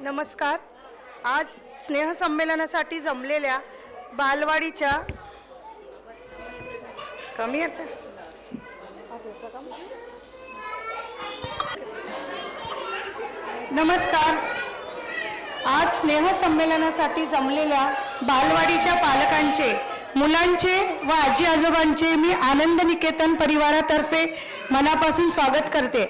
नमस्कार. आज स्नेहसंमेलनासाठी जमलेल्या बालवाडीच्या कमी येतं नमस्कार. आज स्नेहसंमेलनासाठी जमलेल्या बालवाडीच्या पालकांचे मुलांचे व आजी आजोबांचे मी आनंद निकेतन परिवारातर्फे मनापासून स्वागत करते.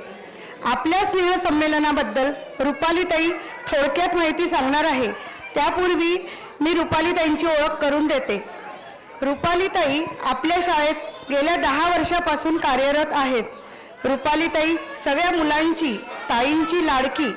आपल्या स्नेहसंमेलनाबद्दल रुपालीताई थोडक्यात माहिती सांगणार आहे. त्यापूर्वी मी रुपालीताईंची ओळख करून देते. रुपालीताई आपल्या शाळेत गेल्या दहा वर्षापासून कार्यरत आहेत. रुपालीताई सगळ्या मुलांची ताईंची लाडकी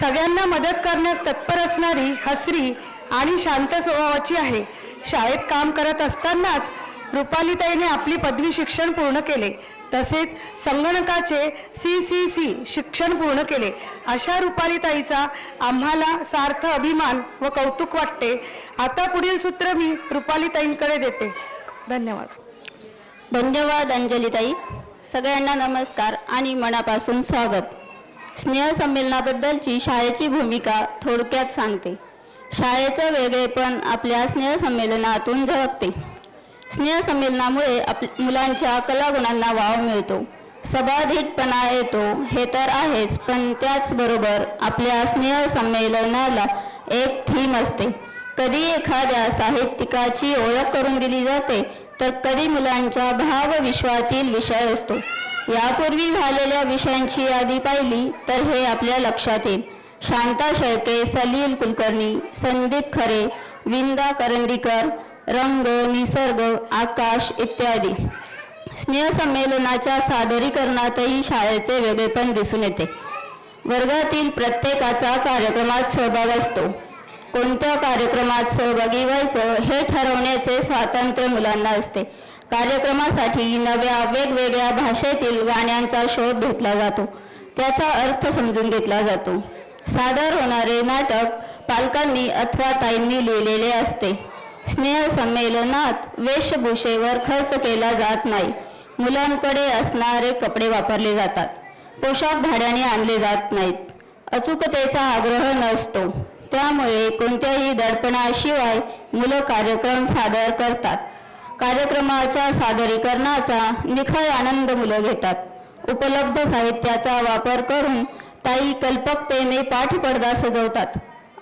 सगळ्यांना मदत करण्यास तत्पर असणारी हसरी आणि शांत स्वभावाची आहे. शाळेत काम करत असतानाच रुपालीताईने आपली पदवी शिक्षण पूर्ण केले. तसेच संगणकाचे सी सी सी शिक्षण पूर्ण केले. अशा रुपालीताईचा आम्हाला सार्थ अभिमान व कौतुक वाटते. आता पुढील सूत्र मी रुपालीताईंकडे देते. धन्यवाद. धन्यवाद अंजलीताई. सगळ्यांना नमस्कार आणि मनापासून स्वागत. स्नेहसंमेलनाबद्दलची शाळेची भूमिका थोडक्यात सांगते. शाळेचं वेगळेपण आपल्या स्नेहसंमेलनातून झळकते. स्नेहसंमेलनामुळे आप मुलांच्या कलागुणांना वाव मिळतो. सभाधीटपणा येतो हे तर आहेच पण त्याचबरोबर आपल्या स्नेहसंमेलनाला एक थीम असते. कधी एखाद्या साहित्यिकाची ओळख करून दिली जाते तर कधी मुलांच्या भावविश्वातील विषय असतो. यापूर्वी झालेल्या विषयांची यादी पाहिली तर हे आपल्या लक्षात येईल. शांता शेळके सलील कुलकर्णी संदीप खरे विंदा करंदीकर रंग निसर्ग आकाश इत्यादी. स्नेहसंमेलनाच्या सादरीकरणातही शाळेचे वेगळेपण दिसून येते. वर्गातील प्रत्येकाचा कार्यक्रमात सहभाग असतो. कोणत्या कार्यक्रमात सहभागी व्हायचं हे ठरवण्याचे स्वातंत्र्य मुलांना असते. कार्यक्रमासाठी नव्या वेगवेगळ्या भाषेतील गाण्यांचा शोध घेतला जातो. त्याचा अर्थ समजून घेतला जातो. सादर होणारे नाटक पालकांनी अथवा ताईंनी लिहिलेले असते. स्नेहसंमेलनात वेशभूषेवर खर्च केला जात नाही. मुलांकडे असणारे कपडे वापरले जातात. पोशाख भाड्याने आणले जात नाहीत. अचूकतेचा आग्रह नसतो. त्यामुळे कोणत्याही दडपणाशिवाय मुलं कार्यक्रम सादर करतात. कार्यक्रमाच्या सादरीकरणाचा निखळ आनंद मुलं घेतात. उपलब्ध साहित्याचा वापर करून ताई कल्पकतेने पाठपडदा सजवतात.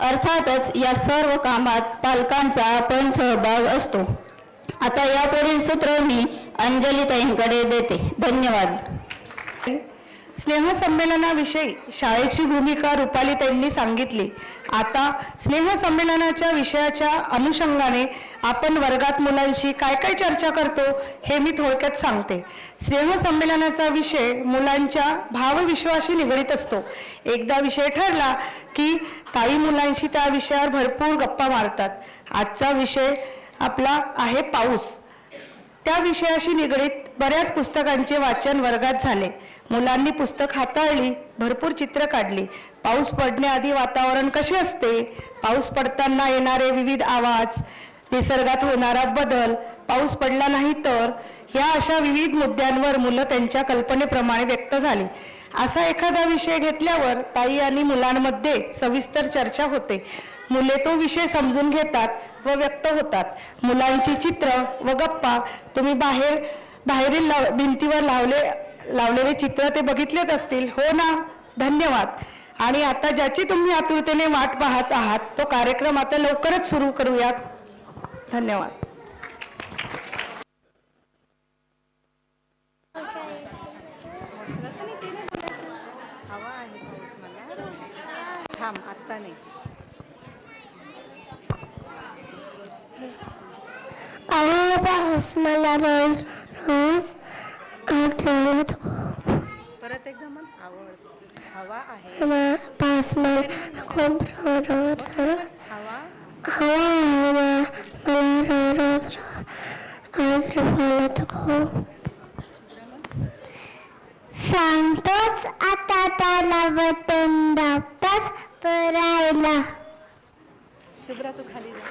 अर्थातच या सर्व कामात पालकांचा पण सहभाग असतो. आता यापुढील सूत्र मी अंजलीताईंकडे देते. धन्यवाद. स्नेहसंमेलनाविषयी शाळेची भूमिका रुपाली त्यांनी सांगितली. आता स्नेहसंमेलनाच्या विषयाच्या अनुषंगाने आपण वर्गात मुलांशी काय काय चर्चा करतो हे मी थोडक्यात सांगते. स्नेहसंमेलनाचा विषय मुलांच्या भावविश्वाशी निगडीत असतो. एकदा विषय ठरला की काही मुलांशी त्या विषयावर भरपूर गप्पा मारतात. आजचा विषय आपला आहे पाऊस. त्या विषयाशी निगडीत बऱ्याच पुस्तकांचे वाचन वर्गात झाले. मुलांनी पुस्तक हाताळली भरपूर चित्र काढली. पाऊस पडण्याआधी वातावरण कसे असते? पाऊस पडताना येणारे विविध आवाज निसर्गात होणारा बदल पाऊस पडला नाही तर या अशा विविध मुद्द्यांवर मुलं त्यांच्या कल्पनेप्रमाणे व्यक्त झाली. असा एखादा विषय घेतल्यावर ताई आणि मुलांमध्ये सविस्तर चर्चा होते. मुले तो विषय समजून घेतात व व्यक्त होतात. मुलांची चित्र व गप्पा तुम्ही बाहेर बाहेरील लाव- भिंतीवर लावले लावलेले चित्र ते बघितलेच असतील. हो ना? धन्यवाद. आणि आता ज्याची तुम्ही आतुरतेने वाट पाहत आहात तो कार्यक्रम आता लवकरच सुरू करूयात. धन्यवाद. थांब आत्ता नाही. पाऊस मला रोज रोज आठवत परत एकदा म्हण आवड. हवा आहे. पाऊस मला खूप रोज रोज हवा? हवा हवा. मला रोज रोज आठवत खूप सांगतोच आता त्याला वतन दाबताच परायला. शुभ्रा तू खाली जा.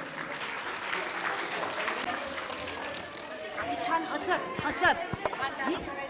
छान असत असत.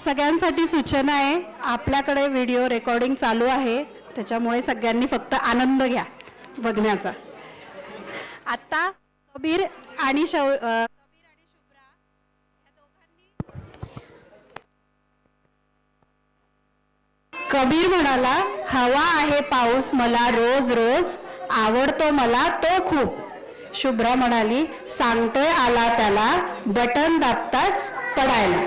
सगळ्यांसाठी सूचना आहे. आपल्याकडे व्हिडिओ रेकॉर्डिंग चालू आहे. त्याच्यामुळे सगळ्यांनी फक्त आनंद घ्या. बघण्याचा. आता कबीर आणि शौ कबीर म्हणाला हवा आहे पाऊस मला रोज रोज. आवडतो मला तो खूप. शुभ्रा म्हणाली सांगतोय आला त्याला बटन दाबताच पडायला.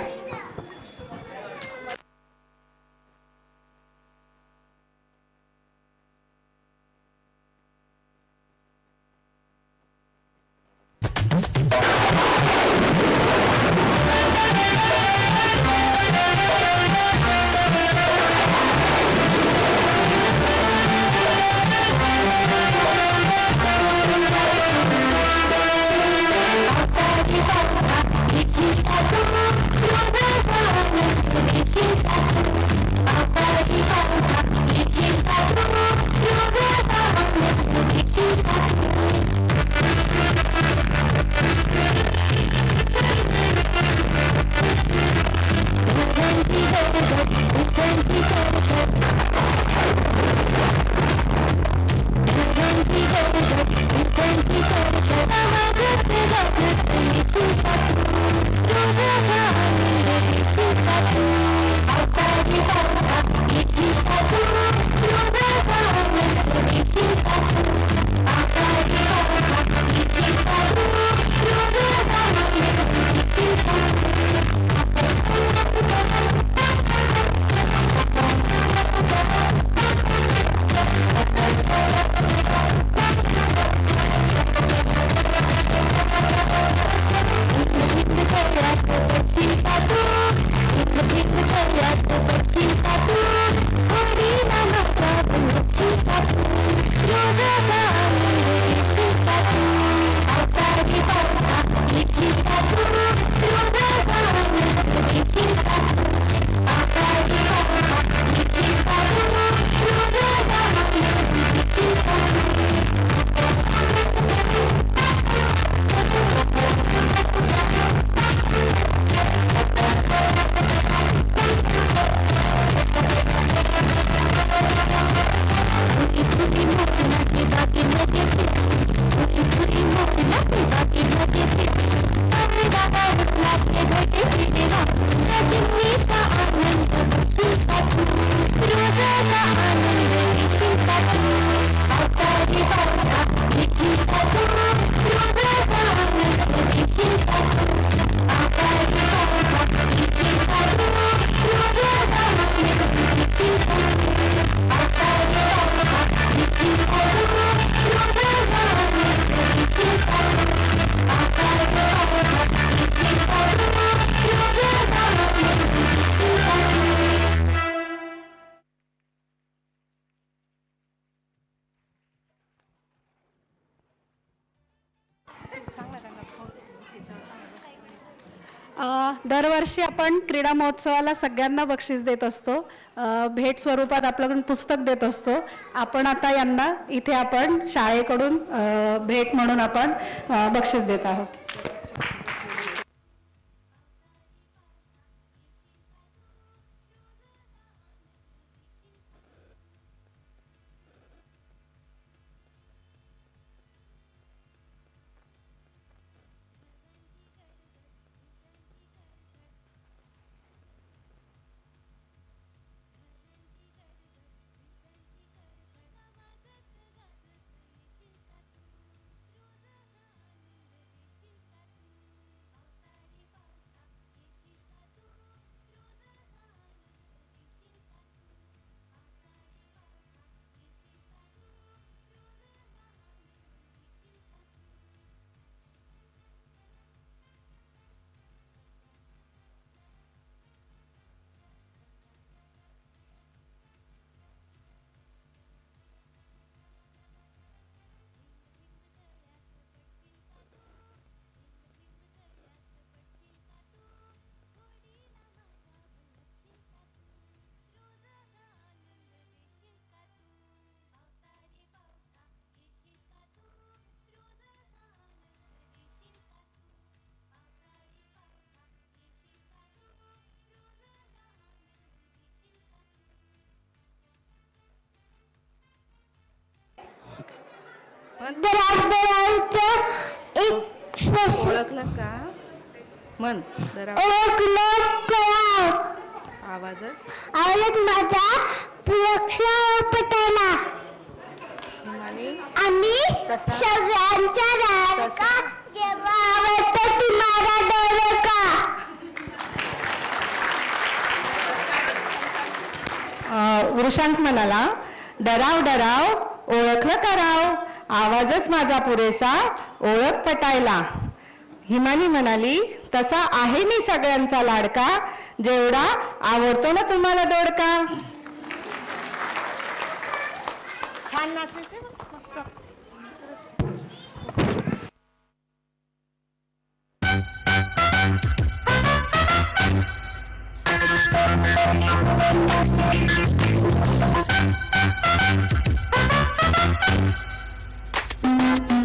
दरवर्षी आपण क्रीडा महोत्सवाला सगळ्यांना बक्षीस देत असतो. भेट स्वरूपात आपल्याकडून पुस्तक देत असतो. आपण आता यांना इथे आपण शाळेकडून भेट म्हणून आपण बक्षीस देत आहोत. ओळखलं का? मन ओळखलं आवाजच. आवडत माझा पटाला हिमानी आम्ही जेव्हा आवडतं तुम्हाला वृषांक म्हणाला डराव डराव ओळखलं कराव आवाजच माझा पुरेसा ओळख पटायला. हिमानी म्हणाली तसा आहे मी सगळ्यांचा लाडका जेवढा आवडतो ना तुम्हाला दोडका. छान नाचायचं मस्त. आम्ही Thank you.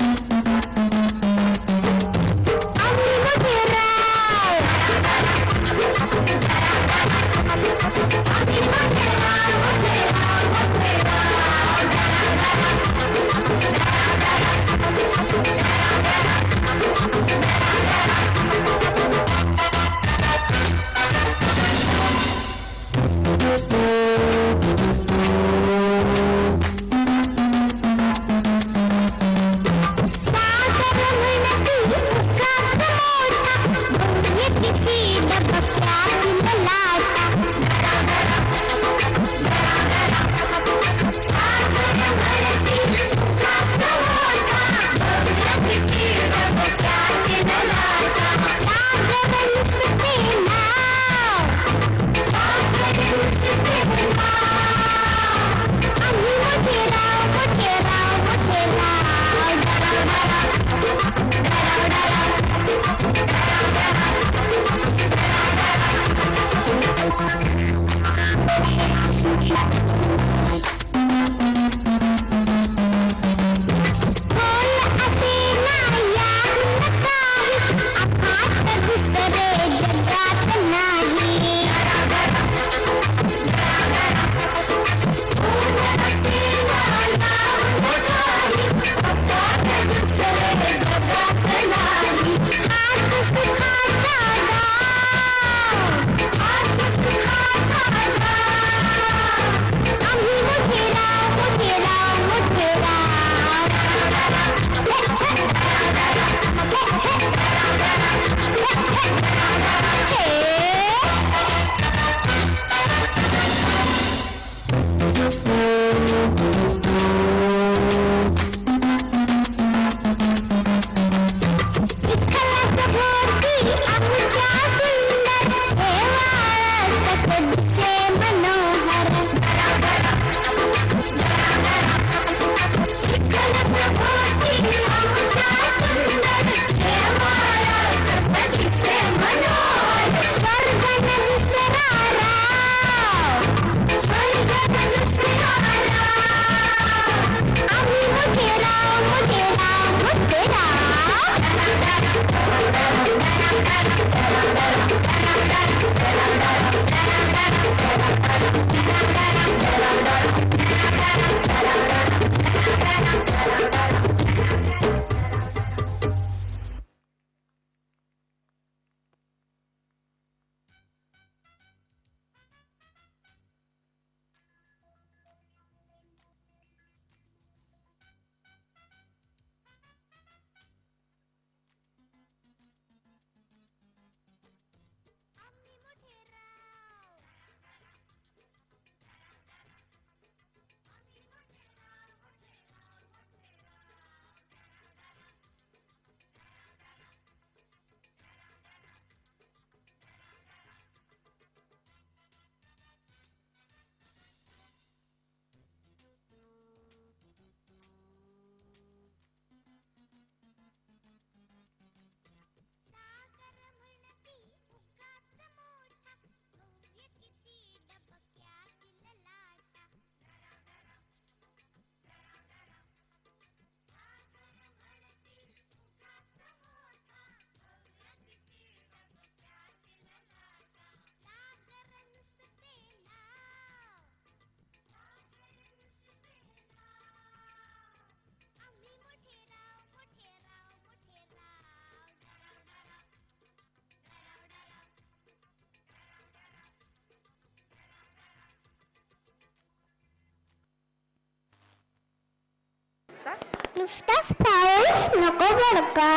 नुसताच? नुसताच पाऊस नको बरं का?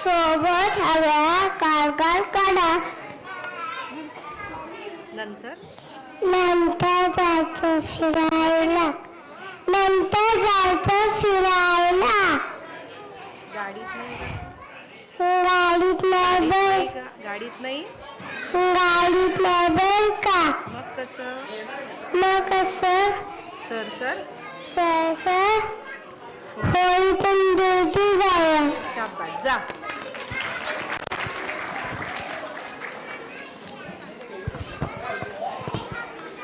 सोबत हव्या कारकार काढा. नंतर? नंतर जायचं फिरायला. नंतर जायचं फिरायला. गाडीत नाही? गाडीत नाही बर का? गाडीत नाही? गाडीत नाही बर का? मग कसं? मग कसं? Sir sir? सर सर होई शाबास जा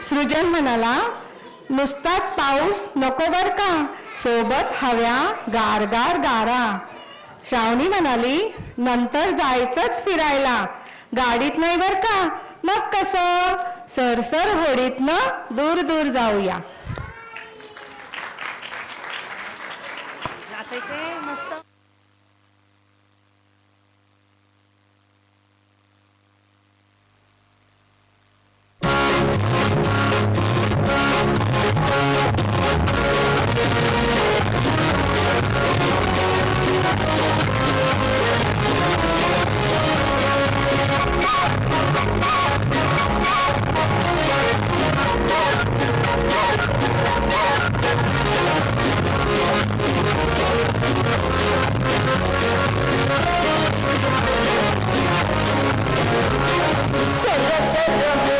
सृजन म्हणाला नुसताच पाऊस नको बर का? सोबत हव्या गारगार गारा. श्रावणी म्हणाली नंतर जायचंच फिरायला. गाडीत नाही बर का? मग कसं? सरसर होडीतनं दूर दूर जाऊया. नाचायचे मस्त. Yes.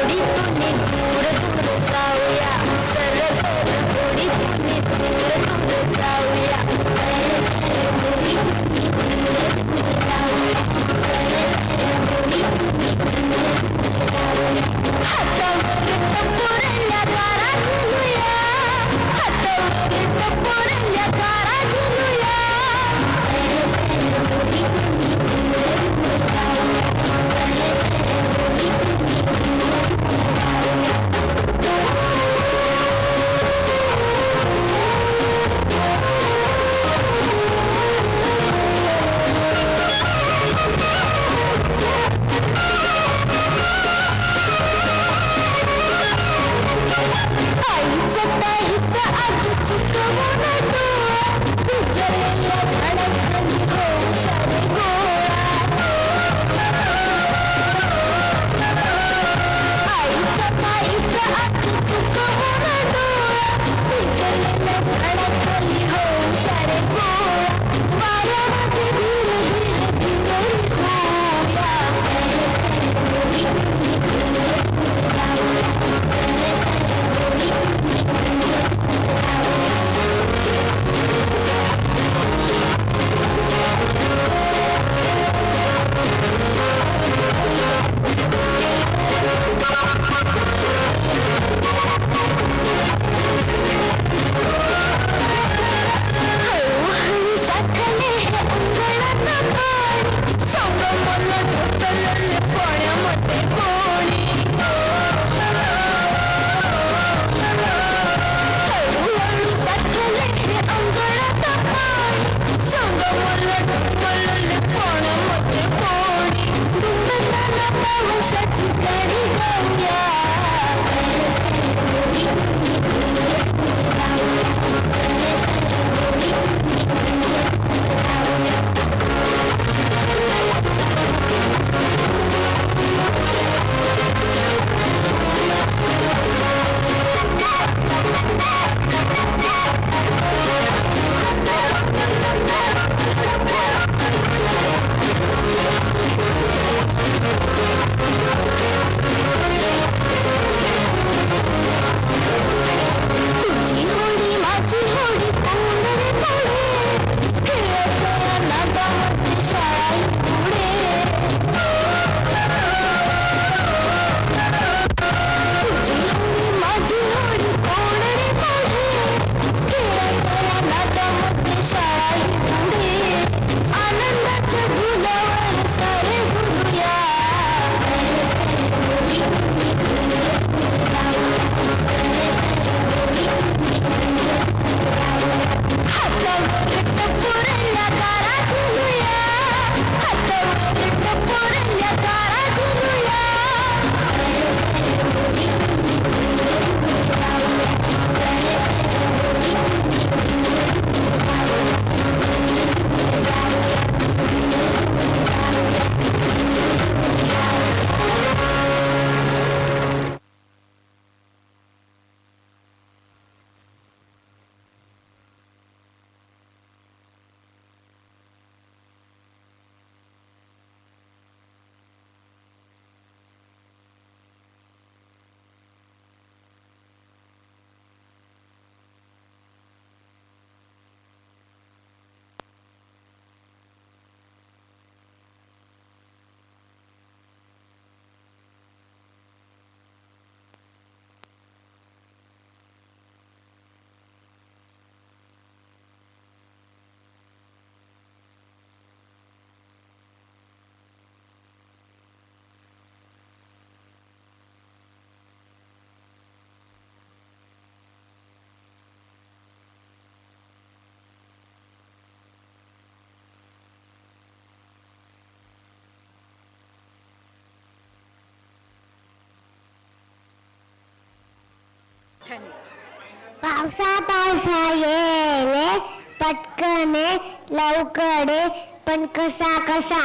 पावसा पावसा येले पटकने लवकडे पण कसा कसा?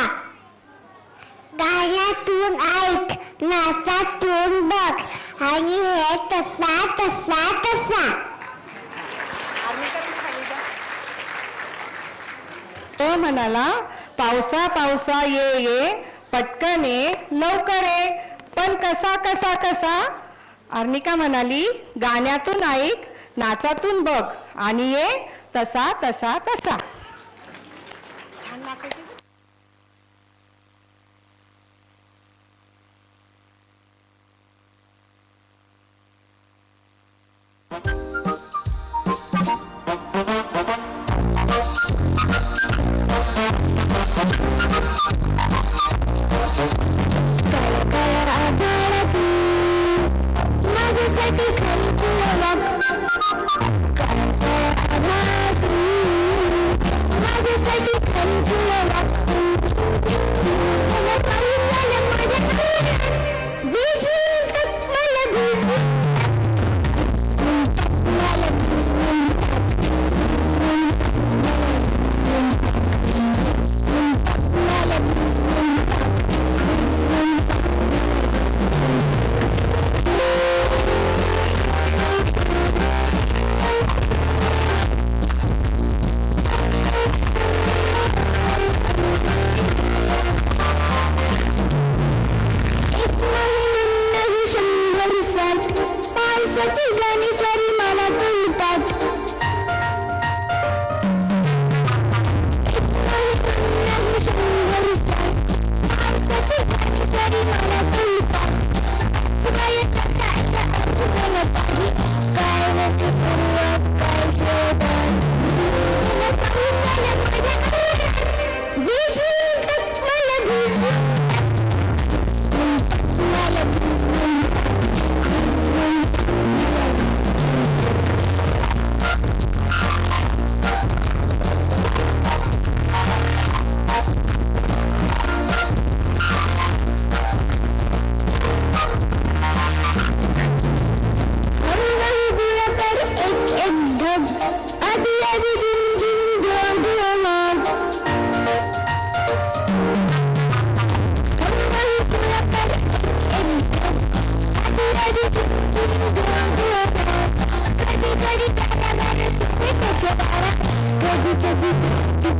गाण्यातून ऐक नाचातून बघ आणि हे तसा तसा तसा. तो म्हणाला पावसा पावसा ये ये पटकन लवकर पण कसा कसा कसा? अर्निका म्हणाली गाण्यातून ऐक नाचातून बघ आणि ये तसा तसा तसा.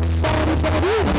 Sorry, sorry.